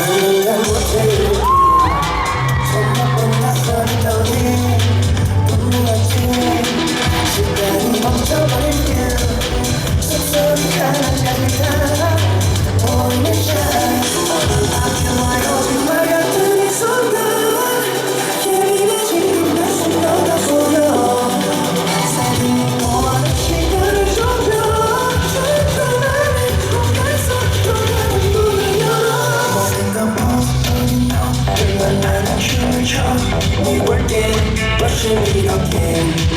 I'm Russia, we working, Russia, we again.